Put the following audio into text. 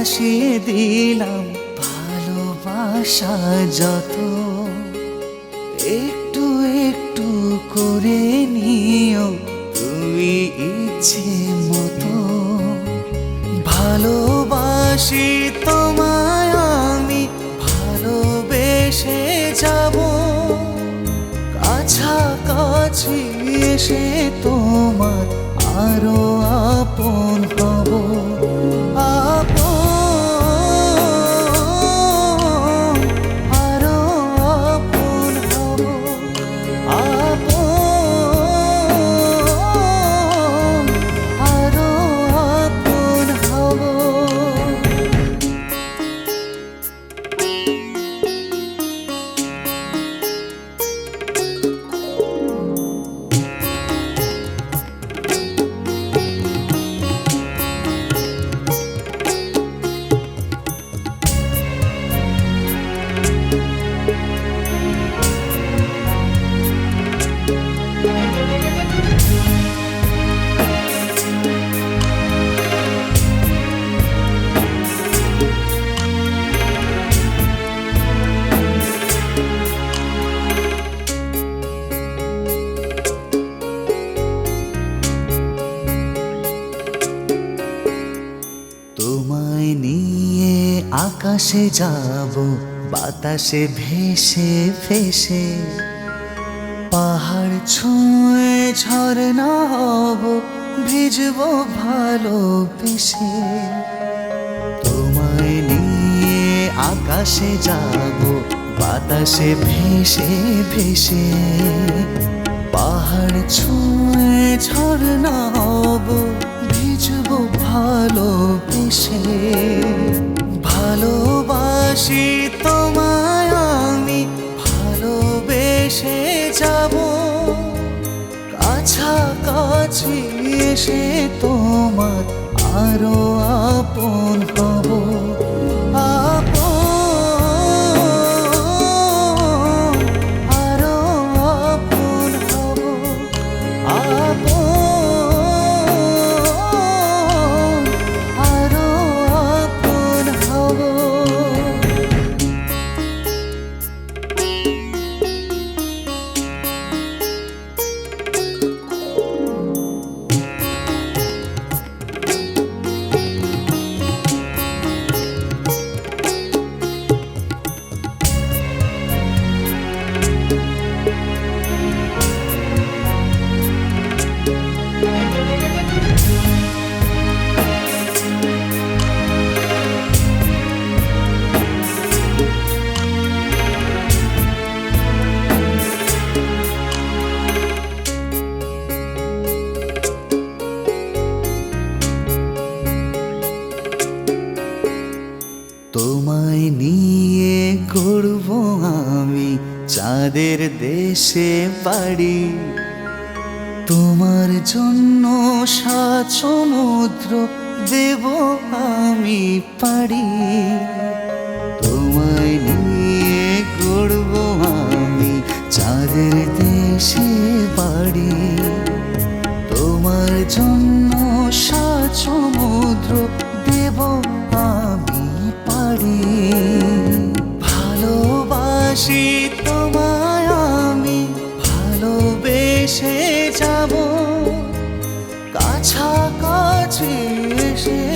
দিলাম, ভালোবাসা যত। একটু একটু করে নিও তুমি ইচ্ছে মতো। ভালোবাসি তোমায় আমি, ভালোবেসে যাব। কাছাকাছি এসে তোমার আরও আপন আকাশে যাব, বাতাসে ভেসে ভেসে পাহাড় ছুঁয়ে ঝরনা হব, ভিজবো ভালোবেসে তোমায় নিয়ে আকাশে যাব, বাতাসে ভেসে ভেসে। পাহাড় ছুঁয়ে ঝরনা কাছাকাছি এসে তোমার আরও আপন চাঁদের দেশে বাড়ি। তোমার জন্য সাত সমুদ্র দেব আমি পারি। তোমায় নিয়ে করব আমি চাঁদের দেশে বাড়ি। তোমার জন্য সাত সমুদ্র দেব আমি পারি। ভালোবাসি এসে যাব। কাছাকাছি এসে